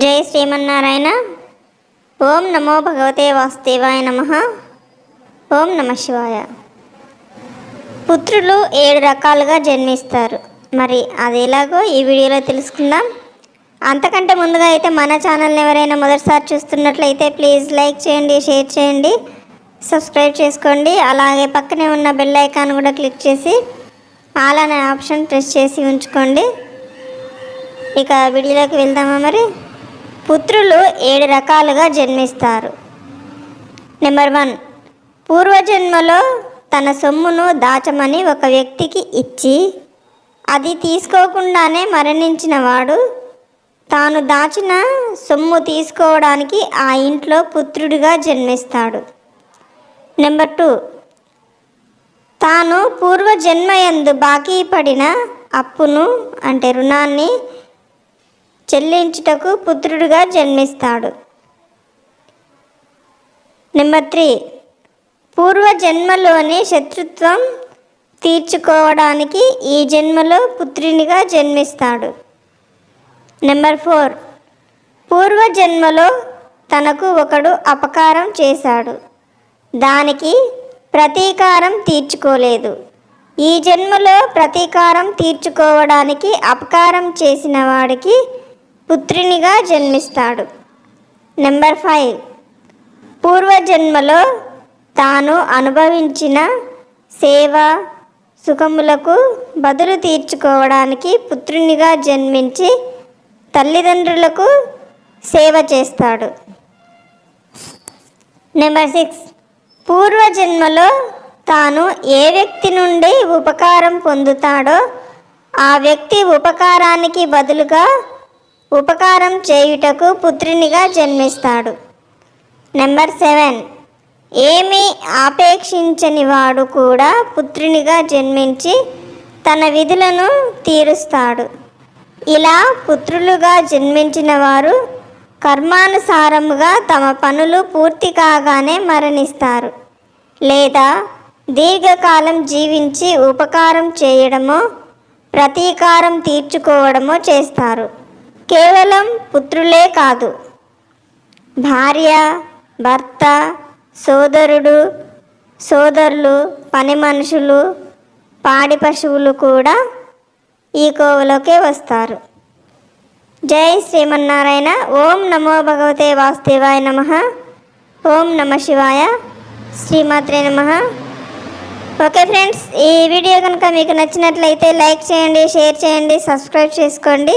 జై శ్రీమన్నారాయణ. ఓం నమో భగవతే వాసుదేవాయ నమ. ఓం నమ శివాయ. పుత్రులు ఏడు రకాలుగా జన్మిస్తారు. మరి అది ఎలాగో ఈ వీడియోలో తెలుసుకుందాం. అంతకంటే ముందుగా అయితే మన ఛానల్ని ఎవరైనా మొదటిసారి చూస్తున్నట్లయితే ప్లీజ్ లైక్ చేయండి షేర్ చేయండి సబ్స్క్రైబ్ చేసుకోండి. అలాగే పక్కనే ఉన్న బెల్ ఐకాన్ కూడా క్లిక్ చేసి ఆల్ అనే ఆప్షన్ ప్రెస్ చేసి ఉంచుకోండి. ఇక వీడియోలోకి వెళ్దామా మరి? పుత్రులు ఏడు రకాలుగా జన్మిస్తారు. నెంబర్ వన్ పూర్వజన్మలో తన సొమ్మును దాచమని ఒక వ్యక్తికి ఇచ్చి అది తీసుకోకుండానే మరణించిన వాడు తాను దాచిన సొమ్ము తీసుకోవడానికి ఆ ఇంట్లో పుత్రుడిగా జన్మిస్తాడు. నెంబర్ టూ తాను పూర్వజన్మయందు బాకీ పడిన అప్పును అంటే రుణాన్ని చెల్లించుటకు పుత్రుడుగా జన్మిస్తాడు. Number three. పూర్వజన్మలోని శత్రుత్వం తీర్చుకోవడానికి ఈ జన్మలో పుత్రునిగా జన్మిస్తాడు. Number four. పూర్వజన్మలో తనకు ఒకడు అపకారం చేశాడు. దానికి ప్రతీకారం తీర్చుకోలేదు. ఈ జన్మలో ప్రతీకారం తీర్చుకోవడానికి అపకారం చేసిన వాడికి పుత్రునిగా జన్మిస్తాడు. నెంబర్ ఫైవ్ పూర్వజన్మలో తాను అనుభవించిన సేవ సుఖములకు బదులు తీర్చుకోవడానికి పుత్రునిగా జన్మించి తల్లిదండ్రులకు సేవ చేస్తాడు. నెంబర్ సిక్స్ పూర్వజన్మలో తాను ఏ వ్యక్తి నుండి ఉపకారం పొందుతాడో ఆ వ్యక్తి ఉపకారానికి బదులుగా ఉపకారం చేయుటకు పుత్రునిగా జన్మిస్తాడు. Number seven. ఏమీ ఆపేక్షించని వాడు కూడా పుత్రునిగా జన్మించి తన విధులను తీరుస్తాడు. ఇలా పుత్రులుగా జన్మించిన వారు కర్మానుసారముగా తమ పనులు పూర్తి కాగానే మరణిస్తారు. లేదా దీర్ఘకాలం జీవించి ఉపకారం చేయడమో ప్రతీకారం తీర్చుకోవడమో చేస్తారు. కేవలం పుత్రులే కాదు. భార్య భర్త సోదరుడు సోదరులు పని మనుషులు పాడి పశువులు కూడా ఈ కోవలోకే వస్తారు. జై శ్రీమన్నారాయణ. ఓం నమో భగవతే వాసుదేవాయ నమ. ఓం నమ శివాయ శ్రీమాత్రే నమ. ఓకే ఫ్రెండ్స్ ఈ వీడియో కనుక మీకు నచ్చినట్లయితే లైక్ చేయండి షేర్ చేయండి సబ్స్క్రైబ్ చేసుకోండి.